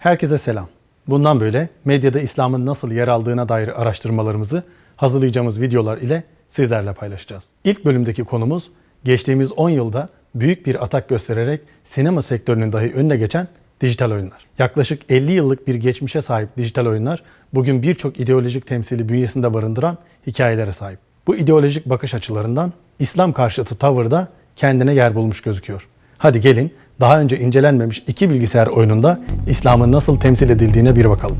Herkese selam. Bundan böyle medyada İslam'ın nasıl yer aldığına dair araştırmalarımızı hazırlayacağımız videolar ile sizlerle paylaşacağız. İlk bölümdeki konumuz geçtiğimiz 10 yılda büyük bir atak göstererek sinema sektörünün dahi önüne geçen dijital oyunlar. Yaklaşık 50 yıllık bir geçmişe sahip dijital oyunlar bugün birçok ideolojik temsili bünyesinde barındıran hikayelere sahip. Bu ideolojik bakış açılarından İslam karşıtı tavırda kendine yer bulmuş gözüküyor. Hadi gelin daha önce incelenmemiş iki bilgisayar oyununda İslam'ın nasıl temsil edildiğine bir bakalım.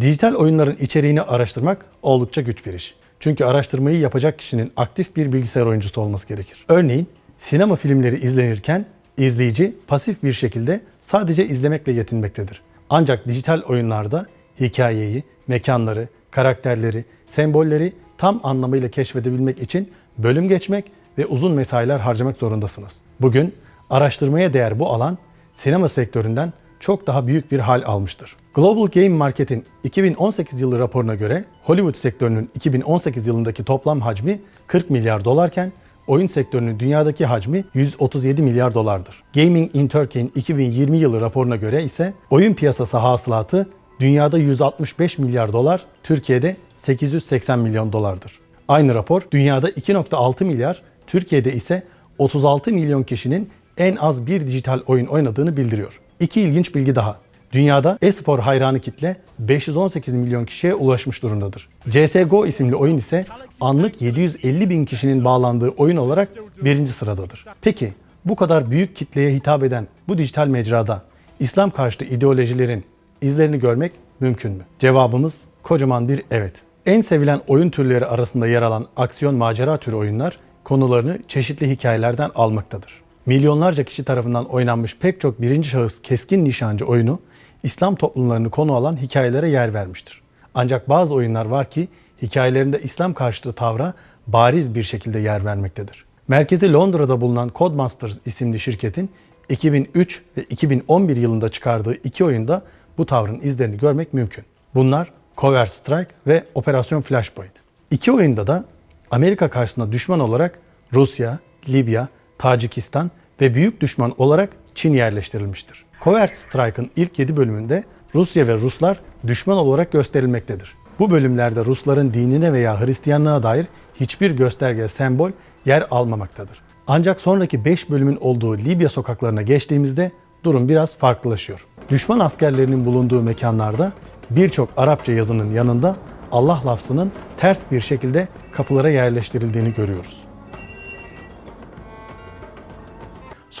Dijital oyunların içeriğini araştırmak oldukça güç bir iş. Çünkü araştırmayı yapacak kişinin aktif bir bilgisayar oyuncusu olması gerekir. Örneğin sinema filmleri izlenirken izleyici pasif bir şekilde sadece izlemekle yetinmektedir. Ancak dijital oyunlarda hikayeyi, mekanları, karakterleri, sembolleri tam anlamıyla keşfedebilmek için bölüm geçmek ve uzun mesailer harcamak zorundasınız. Bugün araştırmaya değer bu alan sinema sektöründen çok daha büyük bir hal almıştır. Global Game Market'in 2018 yılı raporuna göre Hollywood sektörünün 2018 yılındaki toplam hacmi 40 milyar dolarken oyun sektörünün dünyadaki hacmi 137 milyar dolardır. Gaming in Turkey'in 2020 yılı raporuna göre ise oyun piyasası hasılatı dünyada 165 milyar dolar, Türkiye'de 880 milyon dolardır. Aynı rapor dünyada 2.6 milyar, Türkiye'de ise 36 milyon kişinin en az bir dijital oyun oynadığını bildiriyor. İki ilginç bilgi daha. Dünyada e-spor hayranı kitle 518 milyon kişiye ulaşmış durumdadır. CSGO isimli oyun ise anlık 750 bin kişinin bağlandığı oyun olarak birinci sıradadır. Peki bu kadar büyük kitleye hitap eden bu dijital mecrada İslam karşıtı ideolojilerin izlerini görmek mümkün mü? Cevabımız kocaman bir evet. En sevilen oyun türleri arasında yer alan aksiyon macera türü oyunlar konularını çeşitli hikayelerden almaktadır. Milyonlarca kişi tarafından oynanmış pek çok birinci şahıs keskin nişancı oyunu İslam toplumlarını konu alan hikayelere yer vermiştir. Ancak bazı oyunlar var ki hikayelerinde İslam karşıtı tavra bariz bir şekilde yer vermektedir. Merkezi Londra'da bulunan Codemasters isimli şirketin 2003 ve 2011 yılında çıkardığı iki oyunda bu tavrın izlerini görmek mümkün. Bunlar Covert Strike ve Operasyon Flashpoint. İki oyunda da Amerika karşısında düşman olarak Rusya, Libya, Tacikistan ve büyük düşman olarak Çin yerleştirilmiştir. Covert Strike'ın ilk 7 bölümünde Rusya ve Ruslar düşman olarak gösterilmektedir. Bu bölümlerde Rusların dinine veya Hristiyanlığa dair hiçbir gösterge, sembol yer almamaktadır. Ancak sonraki 5 bölümün olduğu Libya sokaklarına geçtiğimizde durum biraz farklılaşıyor. Düşman askerlerinin bulunduğu mekanlarda birçok Arapça yazının yanında Allah lafzının ters bir şekilde kapılara yerleştirildiğini görüyoruz.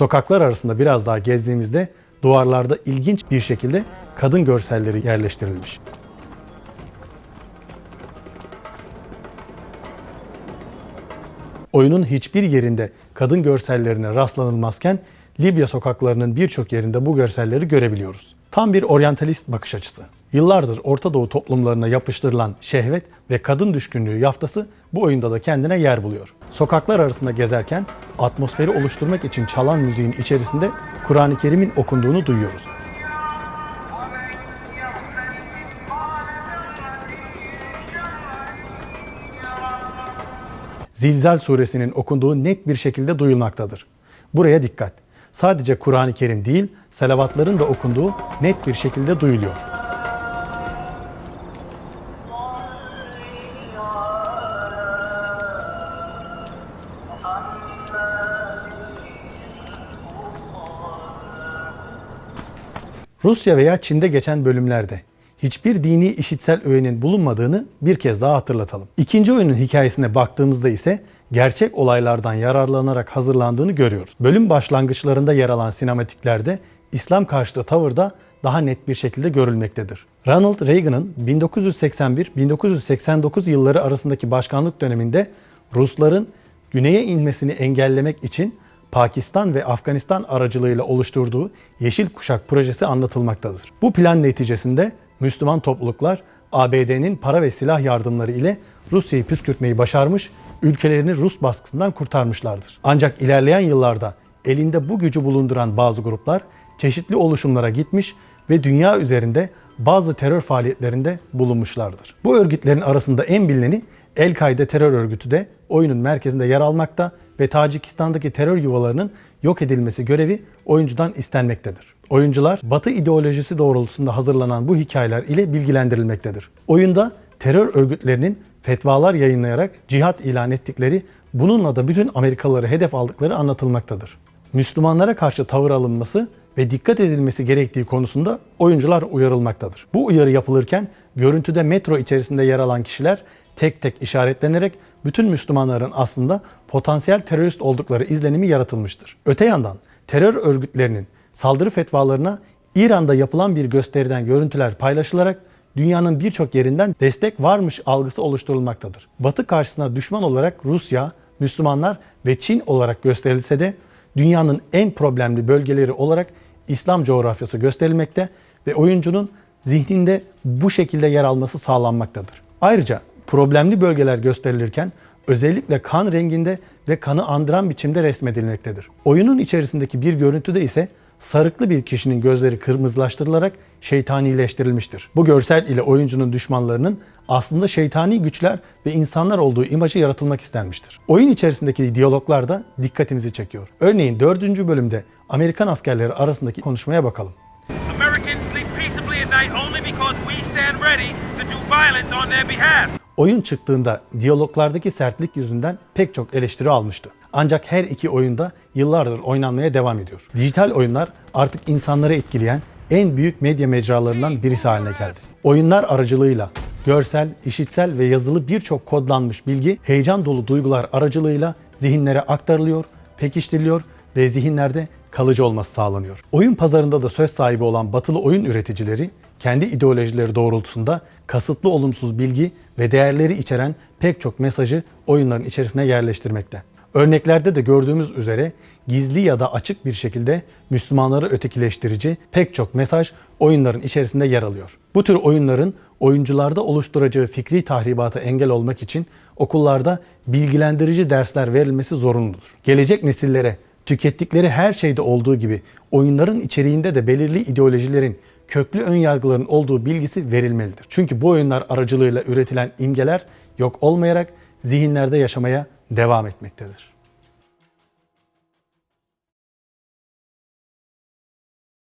Sokaklar arasında biraz daha gezdiğimizde duvarlarda ilginç bir şekilde kadın görselleri yerleştirilmiş. Oyunun hiçbir yerinde kadın görsellerine rastlanılmazken Libya sokaklarının birçok yerinde bu görselleri görebiliyoruz. Tam bir oryantalist bakış açısı. Yıllardır Orta Doğu toplumlarına yapıştırılan şehvet ve kadın düşkünlüğü yaftası bu oyunda da kendine yer buluyor. Sokaklar arasında gezerken atmosferi oluşturmak için çalan müziğin içerisinde Kur'an-ı Kerim'in okunduğunu duyuyoruz. Zilzal suresinin okunduğu net bir şekilde duyulmaktadır. Buraya dikkat. Sadece Kur'an-ı Kerim değil, salavatların da okunduğu net bir şekilde duyuluyor. Rusya veya Çin'de geçen bölümlerde hiçbir dini işitsel öğenin bulunmadığını bir kez daha hatırlatalım. İkinci oyunun hikayesine baktığımızda ise gerçek olaylardan yararlanarak hazırlandığını görüyoruz. Bölüm başlangıçlarında yer alan sinematiklerde İslam karşıtı tavırda daha net bir şekilde görülmektedir. Ronald Reagan'ın 1981-1989 yılları arasındaki başkanlık döneminde Rusların güneye inmesini engellemek için Pakistan ve Afganistan aracılığıyla oluşturduğu Yeşil Kuşak projesi anlatılmaktadır. Bu plan neticesinde Müslüman topluluklar ABD'nin para ve silah yardımları ile Rusya'yı püskürtmeyi başarmış, ülkelerini Rus baskısından kurtarmışlardır. Ancak ilerleyen yıllarda elinde bu gücü bulunduran bazı gruplar çeşitli oluşumlara gitmiş ve dünya üzerinde bazı terör faaliyetlerinde bulunmuşlardır. Bu örgütlerin arasında en bilineni El-Kaide terör örgütü de oyunun merkezinde yer almakta ve Tacikistan'daki terör yuvalarının yok edilmesi görevi oyuncudan istenmektedir. Oyuncular Batı ideolojisi doğrultusunda hazırlanan bu hikayeler ile bilgilendirilmektedir. Oyunda terör örgütlerinin fetvalar yayınlayarak cihat ilan ettikleri, bununla da bütün Amerikalıları hedef aldıkları anlatılmaktadır. Müslümanlara karşı tavır alınması ve dikkat edilmesi gerektiği konusunda oyuncular uyarılmaktadır. Bu uyarı yapılırken görüntüde metro içerisinde yer alan kişiler tek tek işaretlenerek bütün Müslümanların aslında potansiyel terörist oldukları izlenimi yaratılmıştır. Öte yandan terör örgütlerinin saldırı fetvalarına İran'da yapılan bir gösteriden görüntüler paylaşılarak dünyanın birçok yerinden destek varmış algısı oluşturulmaktadır. Batı karşısına düşman olarak Rusya, Müslümanlar ve Çin olarak gösterilse de dünyanın en problemli bölgeleri olarak İslam coğrafyası gösterilmekte ve oyuncunun zihninde bu şekilde yer alması sağlanmaktadır. Ayrıca problemli bölgeler gösterilirken özellikle kan renginde ve kanı andıran biçimde resmedilmektedir. Oyunun içerisindeki bir görüntüde ise sarıklı bir kişinin gözleri kırmızılaştırılarak şeytanileştirilmiştir. Bu görsel ile oyuncunun düşmanlarının aslında şeytani güçler ve insanlar olduğu imajı yaratılmak istenmiştir. Oyun içerisindeki diyaloglar da dikkatimizi çekiyor. Örneğin 4. bölümde Amerikan askerleri arasındaki konuşmaya bakalım. Oyun çıktığında diyaloglardaki sertlik yüzünden pek çok eleştiri almıştı. Ancak her iki oyunda yıllardır oynanmaya devam ediyor. Dijital oyunlar artık insanları etkileyen en büyük medya mecralarından birisi haline geldi. Oyunlar aracılığıyla görsel, işitsel ve yazılı birçok kodlanmış bilgi heyecan dolu duygular aracılığıyla zihinlere aktarılıyor, pekiştiriliyor ve zihinlerde kalıcı olması sağlanıyor. Oyun pazarında da söz sahibi olan batılı oyun üreticileri kendi ideolojileri doğrultusunda kasıtlı olumsuz bilgi ve değerleri içeren pek çok mesajı oyunların içerisine yerleştirmekte. Örneklerde de gördüğümüz üzere gizli ya da açık bir şekilde Müslümanları ötekileştirici pek çok mesaj oyunların içerisinde yer alıyor. Bu tür oyunların oyuncularda oluşturacağı fikri tahribata engel olmak için okullarda bilgilendirici dersler verilmesi zorunludur. Gelecek nesillere tükettikleri her şeyde olduğu gibi oyunların içeriğinde de belirli ideolojilerin, köklü ön yargıların olduğu bilgisi verilmelidir. Çünkü bu oyunlar aracılığıyla üretilen imgeler yok olmayarak zihinlerde yaşamaya devam etmektedir.